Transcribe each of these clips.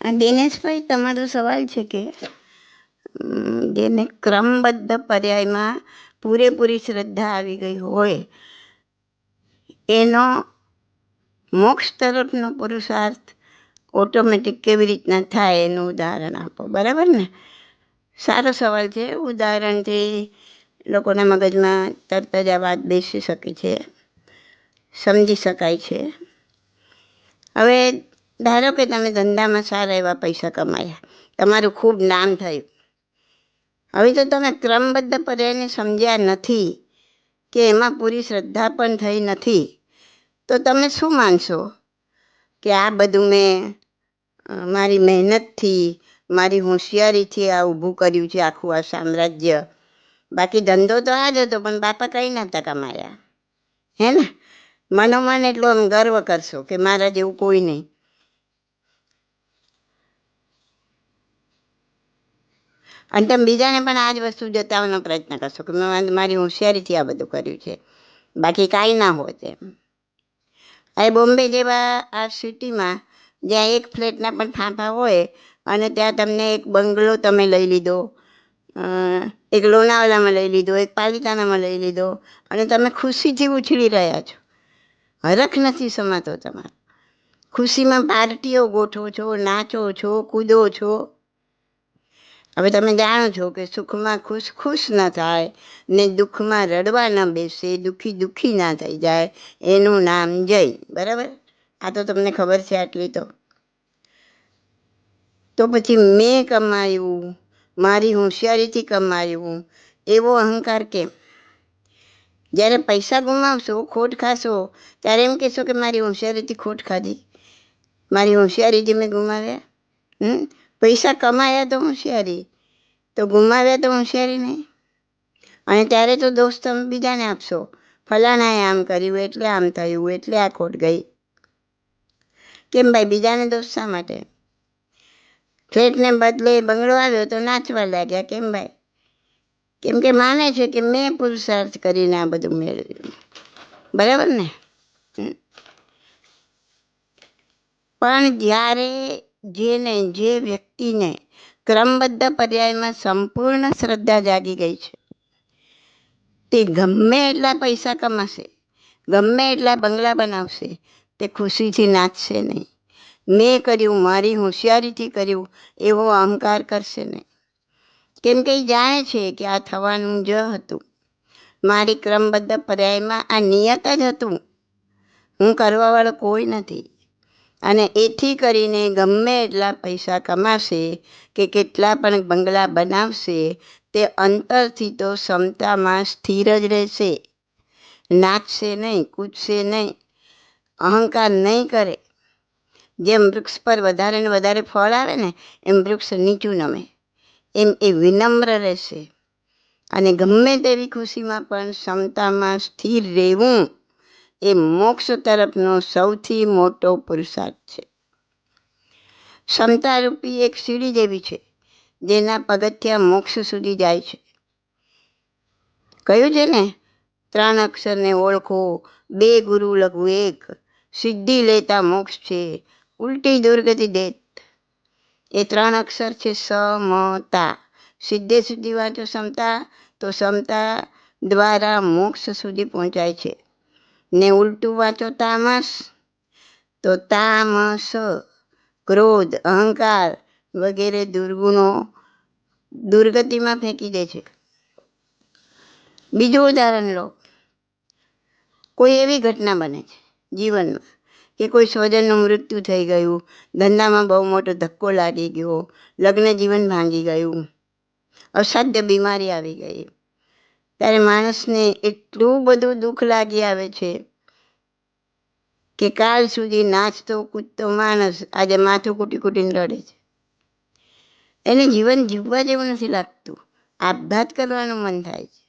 દિનેશભાઈ, તમારો સવાલ છે કે જેને ક્રમબદ્ધ પર્યાયમાં પૂરેપૂરી શ્રદ્ધા આવી ગઈ હોય, એનો મોક્ષ તરફનો પુરુષાર્થ ઓટોમેટિક કેવી રીતના થાય એનું ઉદાહરણ આપો. બરાબર ને? સારો સવાલ છે. ઉદાહરણથી લોકોના મગજમાં તરત જ આ વાત બેસી શકે છે. સમજી શકાય છે. હવે ધારો કે તમે ધંધામાં સારા એવા પૈસા કમાયા. તમારું ખૂબ નામ થયું. હવે તો તમે ક્રમબદ્ધ પર્યાયને સમજ્યા નથી કે એમાં પૂરી શ્રદ્ધા પણ થઈ નથી. તો તમે શું માનશો કે આ બધું મેં મારી મહેનતથી, મારી હોશિયારીથી આ ઊભું કર્યું છે આખું આ સામ્રાજ્ય? બાકી ધંધો તો આ જ હતો, પણ બાપા કંઈ નહોતા કમાયા. હે ને? મનોમન એટલો ગર્વ કરશો કે મારા જેવું કોઈ નહીં. અને તમે બીજાને પણ આ જ વસ્તુ જતાવવાનો પ્રયત્ન કરશો કે મેં મારી હોશિયારીથી આ બધું કર્યું છે. બાકી કાંઈ ના હોત એમ. હવે બોમ્બે જેવા આ સિટીમાં જ્યાં એક ફ્લેટના પણ ફાંફા હોય અને ત્યાં તમને એક બંગલો તમે લઈ લીધો એક લોનાવાલામાં લઈ લીધો, એક પાલિતાનામાં લઈ લીધો અને તમે ખુશીથી ઉછળી રહ્યા છો. હરખ નથી સમાતો તમારો. ખુશીમાં પાર્ટીઓ ગોઠવો છો, નાચો છો, કૂદો છો. હવે તમે જાણો છો કે સુખમાં ખુશ ખુશ ન થાય ને દુઃખમાં રડવા ન બેસે, દુઃખી દુઃખી ના થઈ જાય, એનું નામ જય. બરાબર? આ તો તમને ખબર છે આટલી તો. તો પછી મેં કમાયું, મારી હોશિયારીથી કમાયું, એવો અહંકાર કેમ? જ્યારે પૈસા ગુમાવશો, ખોટ ખાશો, ત્યારે એમ કહેશો કે મારી હોશિયારીથી ખોટ ખાધી. મારી હોશિયારીથી મેં ગુમાવ્યા? હમ? પૈસા કમાયા તો હોશિયારી તો ગુમાવ્યા તો હોશિયારી નહીં? અને ત્યારે તો દોષ તમે બીજાને આપશો. ફલાણાએ આમ કર્યું, એટલે આમ થયું, એટલે આ ખોટ ગઈ. કેમ ભાઈ, બીજાને દોષ શા માટે? ફ્લેટને બદલે બંગલો આવ્યો તો નાચવા લાગ્યા, કેમ ભાઈ? કેમ કે માને છે કે મેં પુરુષાર્થ કરીને આ બધું મેળવ્યું. બરાબર ને? પણ જ્યારે જેને, જે વ્યક્તિને ક્રમબદ્ધ પર્યાયમાં સંપૂર્ણ શ્રદ્ધા જાગી ગઈ છે. તે ગમે એટલા પૈસા કમાશે, ગમે એટલા બંગલા બનાવશે, તે ખુશીથી નાચશે નહીં. મેં કર્યું, મારી હોશિયારીથી કર્યું, એવો અહંકાર કરશે નહીં. કેમ કે એ જાણે છે કે આ થવાનું જ હતું. મારી ક્રમબદ્ધ પર્યાયમાં આ નિયત જ હતું. હું કરવાવાળો કોઈ નથી. અને એથી કરીને ગમે એટલા પૈસા કમાશે કે કેટલા પણ બંગલા બનાવશે, તે અંતરથી તો ક્ષમતામાં સ્થિર જ રહેશે. નાચશે નહીં, કૂદશે નહીં, અહંકાર નહીં કરે. જેમ વૃક્ષ પર વધારે ને વધારે ફળ આવે ને, એમ વૃક્ષ નીચું નમે. એમ એ વિનમ્ર રહેશે. અને ગમે તેવી ખુશીમાં પણ ક્ષમતામાં સ્થિર રહેવું એ મોક્ષ તરફનો સૌથી મોટો પુરુષાર્થ છે. ક્ષમતારૂપી એક સીડી જેવી છે, જેના પગથિયા મોક્ષ સુધી જાય છે. કહ્યું છે ને, ત્રણ અક્ષરને ઓળખો, બે ગુરુ લઘુ એક, સિદ્ધિ લેતા મોક્ષ છે, ઉલટી દુર્ગતિ દેત. એ ત્રણ અક્ષર છે સમતા. સિદ્ધે સુધી વાંચો ક્ષમતા તો ક્ષમતા દ્વારા મોક્ષ સુધી પહોંચાય છે. ને ઉલટું વાંચો તામસ તો તામસ ક્રોધ, અહંકાર વગેરે દુર્ગુણો દુર્ગતિમાં ફેંકી દે છે. બીજું ઉદાહરણ લો. કોઈ એવી ઘટના બને છે જીવનમાં કે કોઈ સ્વજનનું મૃત્યુ થઈ ગયું, ધંધામાં બહુ મોટો ધક્કો લાગી ગયો, લગ્ન જીવન ભાંગી ગયું, અસાધ્ય બીમારી આવી ગઈ ત્યારે માણસને એટલું બધું દુઃખ લાગી આવે છે કે કાલ સુધી નાચતો કૂદતો માણસ આજે માથું કૂટી કૂટીને રડે છે. એને જીવન જીવવા જેવું નથી લાગતું. આપઘાત કરવાનું મન થાય છે.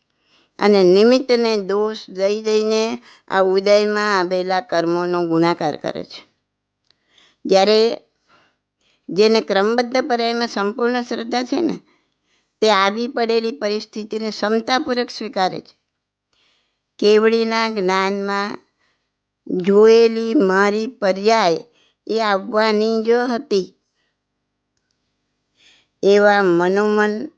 અને નિમિત્તને દોષ દઈ દઈને આ ઉદયમાં આવેલા કર્મોનો ગુણાકાર કરે છે. જ્યારે જેને ક્રમબદ્ધ પર્યાયમાં સંપૂર્ણ શ્રદ્ધા છે ને તે આવી પડેલી પરિસ્થિતિને ક્ષમતાપૂર્વક સ્વીકારે છે. કેવડીના જ્ઞાનમાં જોયેલી મારી પર્યાય એ આવવાની જ હતી. એવા મનોમન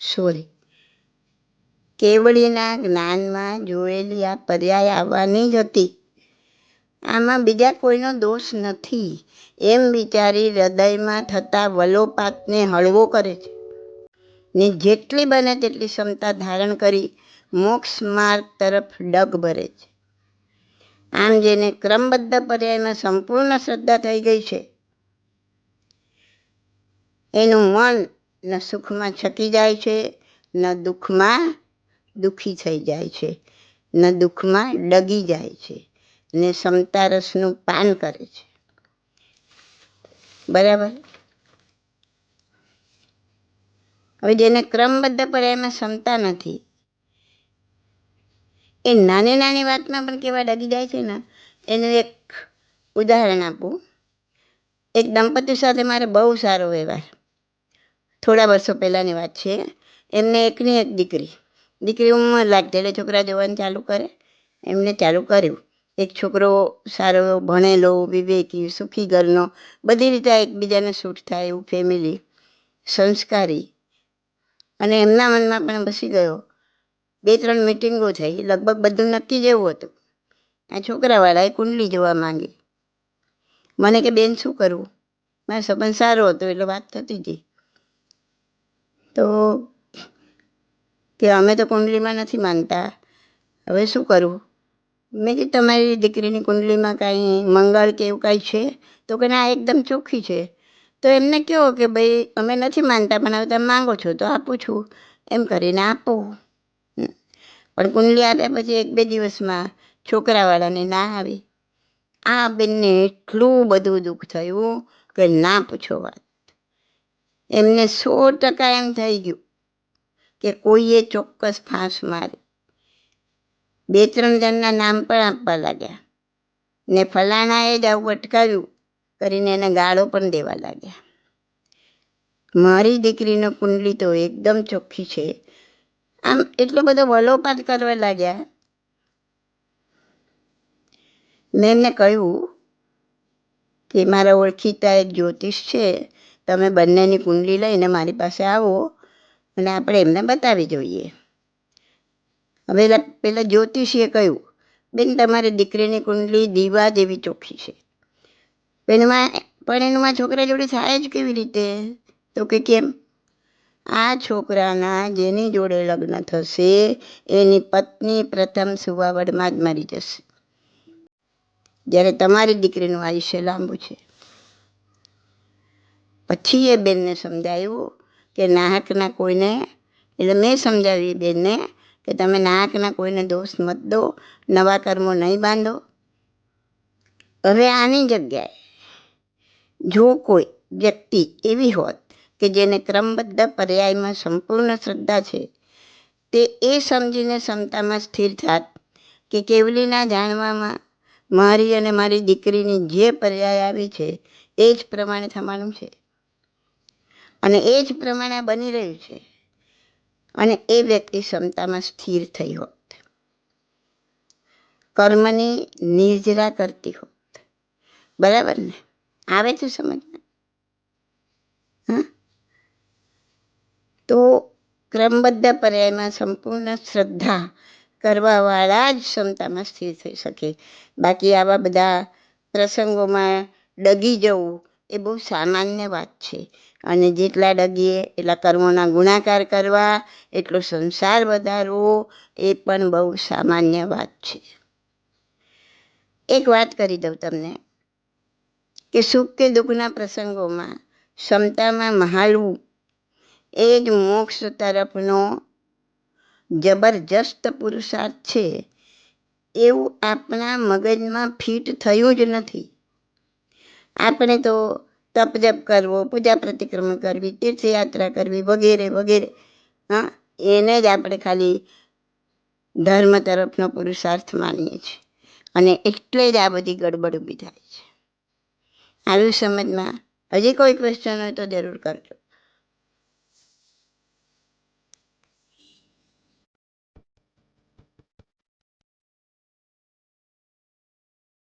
સોરી. કેવળીના જ્ઞાનમાં જોયેલી આ પર્યાય આવવાની જ હતી. આમાં બીજા કોઈનો દોષ નથી, એમ વિચારી હૃદયમાં થતા વલોપાતને હળવો કરે છે. ને જેટલી બને તેટલી ક્ષમતા ધારણ કરી મોક્ષ માર્ગ તરફ ડગ ભરે છે. આમ જેને ક્રમબદ્ધ પર્યાયમાં સંપૂર્ણ શ્રદ્ધા થઈ ગઈ છે, એનું મન ન સુખમાં છકી જાય છે, ન દુઃખમાં દુઃખી થઈ જાય છે, ને દુઃખમાં ડગી જાય છે ને ક્ષમતા રસનું પાન કરે છે. બરાબર? હવે જેને ક્રમબદ્ધ પર્યાયમાં ક્ષમતા નથી, એ નાની નાની વાતમાં પણ કેવા ડગી જાય છે ને, એનું એક ઉદાહરણ આપું. એક દંપતી સાથે મારે બહુ સારો વ્યવહાર. થોડા વર્ષો પહેલાંની વાત છે, એમને એકની એક દીકરી. દીકરી ઉંમર લાગતી એટલે છોકરા જોવાનું ચાલુ કરે. એમને ચાલુ કર્યું. એક છોકરો સારો ભણેલો, વિવેકી, સુખી ઘરનો, બધી રીતે એકબીજાને સૂટ થાય એવું ફેમિલી સંસ્કારી. અને એમના મનમાં પણ બસી ગયો. બે, ત્રણ મિટિંગો થઈ. લગભગ બધું નક્કી જેવું હતું. આ છોકરાવાળાએ કુંડલી જોવા માંગી. મને કે, બેન, શું કરવું? મારો સંબંધ સારો હતો, એટલે વાત થતી હતી. તો કે અમે તો કુંડલીમાં નથી માનતા. હવે શું કરવું મેં કીધું, તમારી દીકરીની કુંડલીમાં કાંઈ મંગળ કે એવું કાંઈ છે? તો કે, ના, એકદમ ચોખ્ખી છે. તો એમને કહો કે, ભાઈ, અમે નથી માનતા, પણ હવે તમે માંગો છો, તો આપું છું. એમ કરીને આપો. પણ કુંડલી આપ્યા પછી એક બે દિવસમાં છોકરાવાળાને ના આવી. આ બેનને એટલું બધું દુઃખ થયું કે ના પૂછો વાત. એમને સો ટકા એમ થઈ ગયું. કે કોઈએ ચોક્કસ ફાંસ મારી. બે ત્રણ જણના નામ પણ આપવા લાગ્યા ને ફલાણાએ જ આવું અટકાવ્યું કરીને એને ગાળો પણ દેવા લાગ્યા. મારી દીકરીનો કુંડલી તો એકદમ ચોખ્ખી છે. આમ એટલો બધો વલોપાત કરવા લાગ્યા. મેં એમને કહ્યું કે મારા ઓળખીતા એક જ્યોતિષ છે. તમે બંનેની કુંડલી લઈને મારી પાસે આવો. અને આપણે એમને બતાવી જોઈએ. હવે પેલા જ્યોતિષીએ કહ્યું, બેન, તમારી દીકરીની કુંડલી દીવા જેવી ચોખ્ખી છે. એમાં, પણ એનું છોકરા જોડે થાય જ કેવી રીતે? તો કે કેમ? આ છોકરાના જેની જોડે લગ્ન થશે, એની પત્ની પ્રથમ સુવાવડમાં જ મરી જશે. જ્યારે તમારી દીકરીનું આયુષ્ય લાંબુ છે. પછી એ બેનને સમજાયું કે નાહકના કોઈને, એટલે મેં સમજાવી બેનને કે તમે નાહકના કોઈને દોષ મત દો, નવા કર્મો નહીં બાંધો. હવે આની જગ્યાએ જો કોઈ વ્યક્તિ એવી હોત કે જેને ક્રમબદ્ધ પર્યાયમાં સંપૂર્ણ શ્રદ્ધા છે, તે એ સમજીને ક્ષમતામાં સ્થિર થાત કે કેવલીના જાણવામાં મારી અને મારી દીકરીની જે પર્યાય આવી છે, એ જ પ્રમાણે થવાનું છે. અને એ જ પ્રમાણે બની રહ્યું છે. અને એ વ્યક્તિ ક્ષમતામાં સ્થિર થઈ હોત. કર્મની નિર્જરા કરતી હોત. બરાબર ને? આવે છે સમજમાં તો ક્રમબદ્ધ પર્યાયમાં સંપૂર્ણ શ્રદ્ધા કરવાવાળા જ ક્ષમતામાં સ્થિર થઈ શકે. બાકી આવા બધા પ્રસંગોમાં ડગી જવું એ બહુ સામાન્ય વાત છે. અને જેટલા ડગીએ, એટલા કર્મોના ગુણાકાર કરવા, એટલો સંસાર વધારવો, એ પણ બહુ સામાન્ય વાત છે. એક વાત કરી દઉં તમને, કે સુખ કે દુઃખના પ્રસંગોમાં ક્ષમતામાં મહાલવું એ જ મોક્ષ તરફનો જબરજસ્ત પુરુષાર્થ છે. એવું આપણા મગજમાં ફિટ થયું જ નથી. આપણે તો તપ જપ કરવો, પૂજા પ્રતિક્રમણ કરવી, તીર્થયાત્રા કરવી, વગેરે વગેરે. હા, એને જ આપણે ખાલી ધર્મ તરફનો પુરુષાર્થ માનીએ છીએ. અને એટલે જ આ બધી ગડબડ ઊભી થાય છે. આવ્યું સમજમાં હજી કોઈ ક્વેશ્ચન હોય તો જરૂર કરજો.